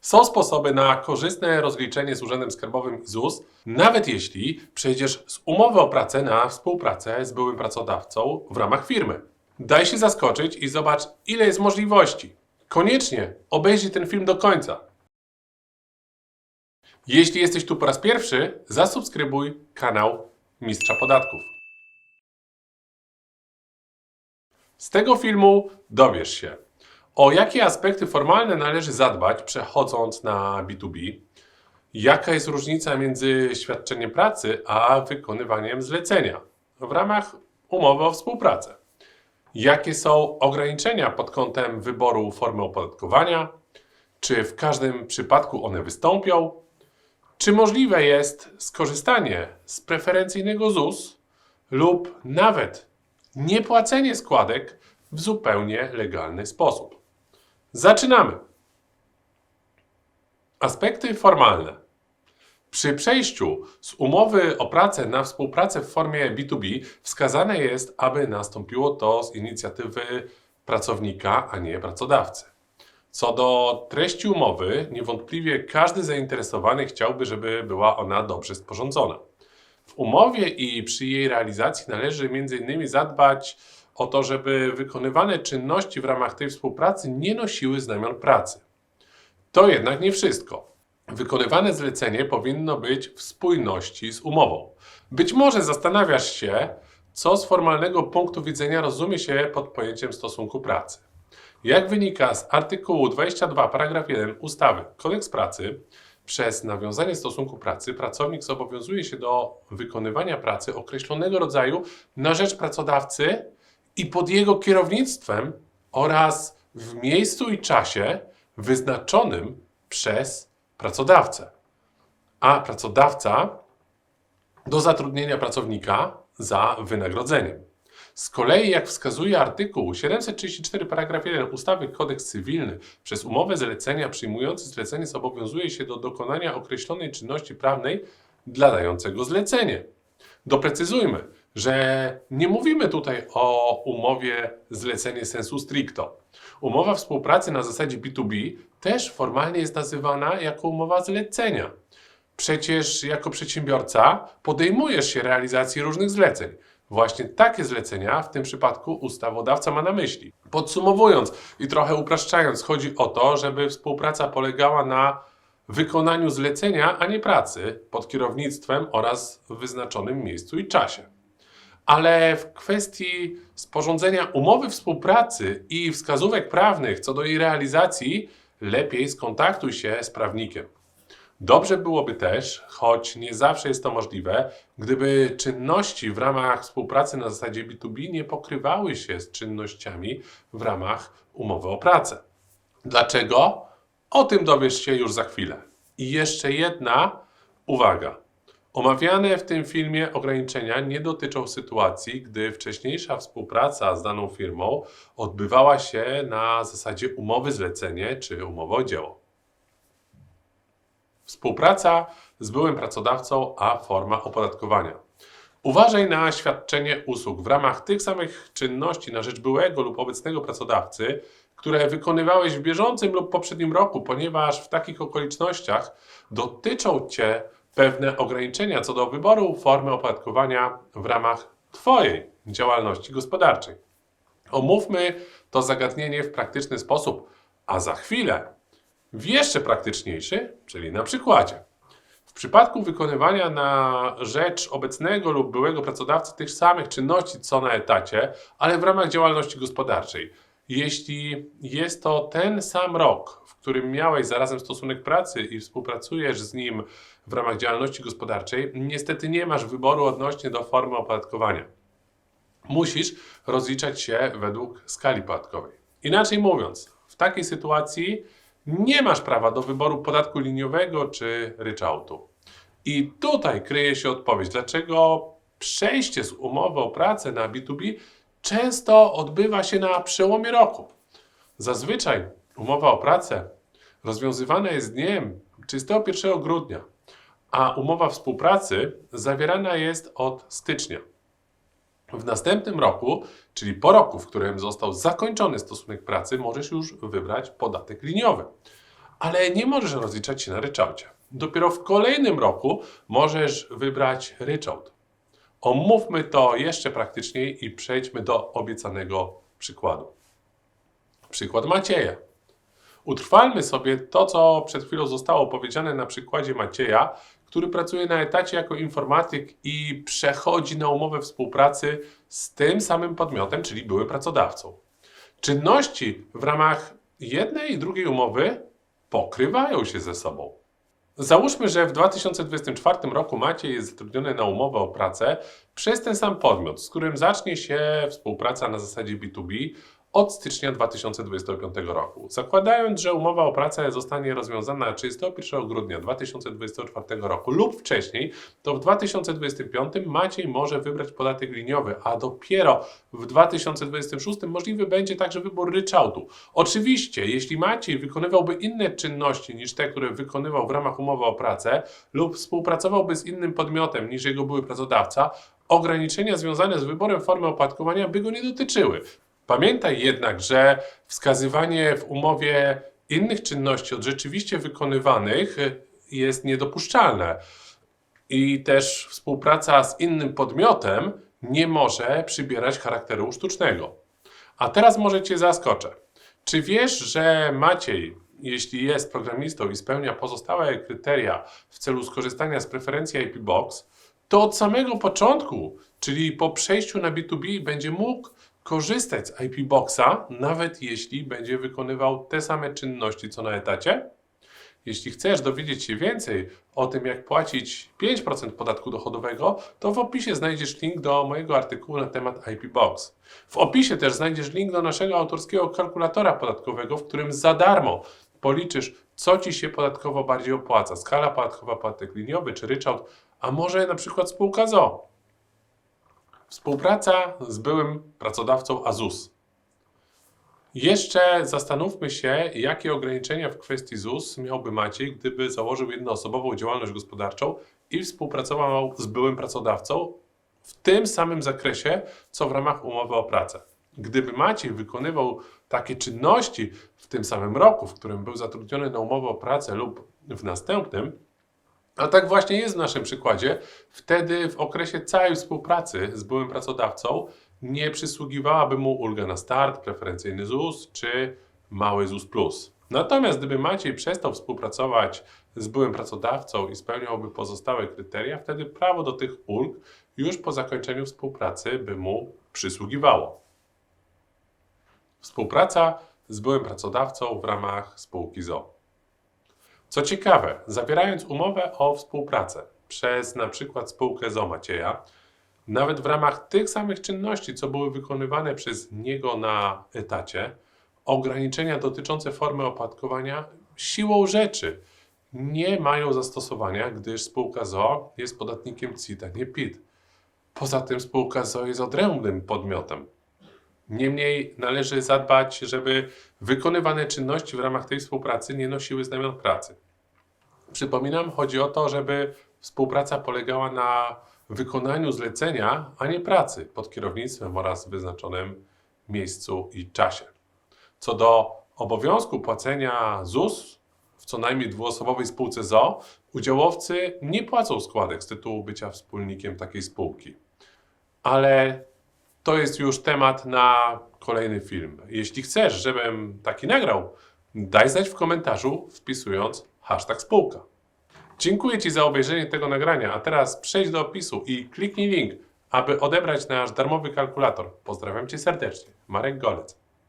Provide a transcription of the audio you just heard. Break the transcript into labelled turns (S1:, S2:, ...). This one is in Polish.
S1: Są sposoby na korzystne rozliczenie z Urzędem Skarbowym i ZUS, nawet jeśli przejdziesz z umowy o pracę na współpracę z byłym pracodawcą w ramach firmy. Daj się zaskoczyć i zobacz, ile jest możliwości. Koniecznie obejrzyj ten film do końca. Jeśli jesteś tu po raz pierwszy, zasubskrybuj kanał Mistrza Podatków. Z tego filmu dowiesz się, o jakie aspekty formalne należy zadbać przechodząc na B2B, jaka jest różnica między świadczeniem pracy a wykonywaniem zlecenia w ramach umowy o współpracę, jakie są ograniczenia pod kątem wyboru formy opodatkowania, czy w każdym przypadku one wystąpią, czy możliwe jest skorzystanie z preferencyjnego ZUS lub nawet niepłacenie składek w zupełnie legalny sposób? Zaczynamy. Aspekty formalne. Przy przejściu z umowy o pracę na współpracę w formie B2B wskazane jest, aby nastąpiło to z inicjatywy pracownika, a nie pracodawcy. Co do treści umowy, niewątpliwie każdy zainteresowany chciałby, żeby była ona dobrze sporządzona. W umowie i przy jej realizacji należy m.in. zadbać o to, żeby wykonywane czynności w ramach tej współpracy nie nosiły znamion pracy. To jednak nie wszystko. Wykonywane zlecenie powinno być w spójności z umową. Być może zastanawiasz się, co z formalnego punktu widzenia rozumie się pod pojęciem stosunku pracy. Jak wynika z artykułu 22 paragraf 1 ustawy Kodeks Pracy, przez nawiązanie stosunku pracy pracownik zobowiązuje się do wykonywania pracy określonego rodzaju na rzecz pracodawcy i pod jego kierownictwem oraz w miejscu i czasie wyznaczonym przez pracodawcę. A pracodawca do zatrudnienia pracownika za wynagrodzeniem. Z kolei, jak wskazuje artykuł 734 paragraf 1 ustawy Kodeks Cywilny, przez umowę zlecenia przyjmujący zlecenie zobowiązuje się do dokonania określonej czynności prawnej dla dającego zlecenie. Doprecyzujmy, że nie mówimy tutaj o umowie zlecenie sensu stricto. Umowa współpracy na zasadzie B2B też formalnie jest nazywana jako umowa zlecenia. Przecież jako przedsiębiorca podejmujesz się realizacji różnych zleceń. Właśnie takie zlecenia w tym przypadku ustawodawca ma na myśli. Podsumowując i trochę upraszczając, chodzi o to, żeby współpraca polegała na wykonaniu zlecenia, a nie pracy pod kierownictwem oraz w wyznaczonym miejscu i czasie. Ale w kwestii sporządzenia umowy współpracy i wskazówek prawnych co do jej realizacji, lepiej skontaktuj się z prawnikiem. Dobrze byłoby też, choć nie zawsze jest to możliwe, gdyby czynności w ramach współpracy na zasadzie B2B nie pokrywały się z czynnościami w ramach umowy o pracę. Dlaczego? O tym dowiesz się już za chwilę. I jeszcze jedna uwaga. Omawiane w tym filmie ograniczenia nie dotyczą sytuacji, gdy wcześniejsza współpraca z daną firmą odbywała się na zasadzie umowy zlecenie czy umowy o dzieło. Współpraca z byłym pracodawcą, a forma opodatkowania. Uważaj na świadczenie usług w ramach tych samych czynności na rzecz byłego lub obecnego pracodawcy, które wykonywałeś w bieżącym lub poprzednim roku, ponieważ w takich okolicznościach dotyczą Cię pewne ograniczenia co do wyboru formy opodatkowania w ramach Twojej działalności gospodarczej. Omówmy to zagadnienie w praktyczny sposób, a za chwilę w jeszcze praktyczniejszy, czyli na przykładzie. W przypadku wykonywania na rzecz obecnego lub byłego pracodawcy tych samych czynności co na etacie, ale w ramach działalności gospodarczej, jeśli jest to ten sam rok, w którym miałeś zarazem stosunek pracy i współpracujesz z nim w ramach działalności gospodarczej, niestety nie masz wyboru odnośnie do formy opodatkowania. Musisz rozliczać się według skali podatkowej. Inaczej mówiąc, w takiej sytuacji nie masz prawa do wyboru podatku liniowego czy ryczałtu. I tutaj kryje się odpowiedź, dlaczego przejście z umowy o pracę na B2B często odbywa się na przełomie roku. Zazwyczaj umowa o pracę rozwiązywana jest dniem 31 grudnia, a umowa współpracy zawierana jest od stycznia. W następnym roku, czyli po roku, w którym został zakończony stosunek pracy, możesz już wybrać podatek liniowy. ale nie możesz rozliczać się na ryczałcie. Dopiero w kolejnym roku możesz wybrać ryczałt. Omówmy to jeszcze praktyczniej i przejdźmy do obiecanego przykładu. Przykład Macieja. Utrwalmy sobie to, co przed chwilą zostało powiedziane na przykładzie Macieja, który pracuje na etacie jako informatyk i przechodzi na umowę współpracy z tym samym podmiotem, czyli byłym pracodawcą. Czynności w ramach jednej i drugiej umowy pokrywają się ze sobą. Załóżmy, że w 2024 roku Maciej jest zatrudniony na umowę o pracę przez ten sam podmiot, z którym zacznie się współpraca na zasadzie B2B od stycznia 2025 roku. Zakładając, że umowa o pracę zostanie rozwiązana 31 grudnia 2024 roku lub wcześniej, to w 2025 Maciej może wybrać podatek liniowy, a dopiero w 2026 możliwy będzie także wybór ryczałtu. Oczywiście, jeśli Maciej wykonywałby inne czynności niż te, które wykonywał w ramach umowy o pracę lub współpracowałby z innym podmiotem niż jego były pracodawca, ograniczenia związane z wyborem formy opłatkowania by go nie dotyczyły. Pamiętaj jednak, że wskazywanie w umowie innych czynności od rzeczywiście wykonywanych jest niedopuszczalne. I też współpraca z innym podmiotem nie może przybierać charakteru sztucznego. A teraz może Cię zaskoczę. Czy wiesz, że Maciej, jeśli jest programistą i spełnia pozostałe kryteria w celu skorzystania z preferencji IP Box, to od samego początku, czyli po przejściu na B2B, będzie mógł korzystać z IP Boxa, nawet jeśli będzie wykonywał te same czynności co na etacie? Jeśli chcesz dowiedzieć się więcej o tym, jak płacić 5% podatku dochodowego, to w opisie znajdziesz link do mojego artykułu na temat IP Box. W opisie też znajdziesz link do naszego autorskiego kalkulatora podatkowego, w którym za darmo policzysz, co Ci się podatkowo bardziej opłaca. Skala podatkowa, podatek liniowy czy ryczałt, a może na przykład spółka ZO. Współpraca z byłym pracodawcą Azus. Jeszcze zastanówmy się, jakie ograniczenia w kwestii ZUS miałby Maciej, gdyby założył jednoosobową działalność gospodarczą i współpracował z byłym pracodawcą w tym samym zakresie, co w ramach umowy o pracę. Gdyby Maciej wykonywał takie czynności w tym samym roku, w którym był zatrudniony na umowę o pracę lub w następnym, a tak właśnie jest w naszym przykładzie. Wtedy w okresie całej współpracy z byłym pracodawcą nie przysługiwałaby mu ulga na start, preferencyjny ZUS czy mały ZUS plus. Natomiast gdyby Maciej przestał współpracować z byłym pracodawcą i spełniałby pozostałe kryteria, wtedy prawo do tych ulg już po zakończeniu współpracy by mu przysługiwało. Współpraca z byłym pracodawcą w ramach spółki ZO. Co ciekawe, zawierając umowę o współpracę przez na przykład spółkę ZO Macieja, nawet w ramach tych samych czynności, co były wykonywane przez niego na etacie, ograniczenia dotyczące formy opłatkowania siłą rzeczy nie mają zastosowania, gdyż spółka ZO jest podatnikiem CIT, a nie PIT. Poza tym spółka ZO jest odrębnym podmiotem. Niemniej należy zadbać, żeby wykonywane czynności w ramach tej współpracy nie nosiły znamion pracy. Przypominam, chodzi o to, żeby współpraca polegała na wykonaniu zlecenia, a nie pracy pod kierownictwem oraz wyznaczonym miejscu i czasie. Co do obowiązku płacenia ZUS w co najmniej dwuosobowej spółce ZO, udziałowcy nie płacą składek z tytułu bycia wspólnikiem takiej spółki. Ale to jest już temat na kolejny film. Jeśli chcesz, żebym taki nagrał, daj znać w komentarzu wpisując hashtag spółka. Dziękuję Ci za obejrzenie tego nagrania, a teraz przejdź do opisu i kliknij link, aby odebrać nasz darmowy kalkulator. Pozdrawiam Cię serdecznie. Marek Golec.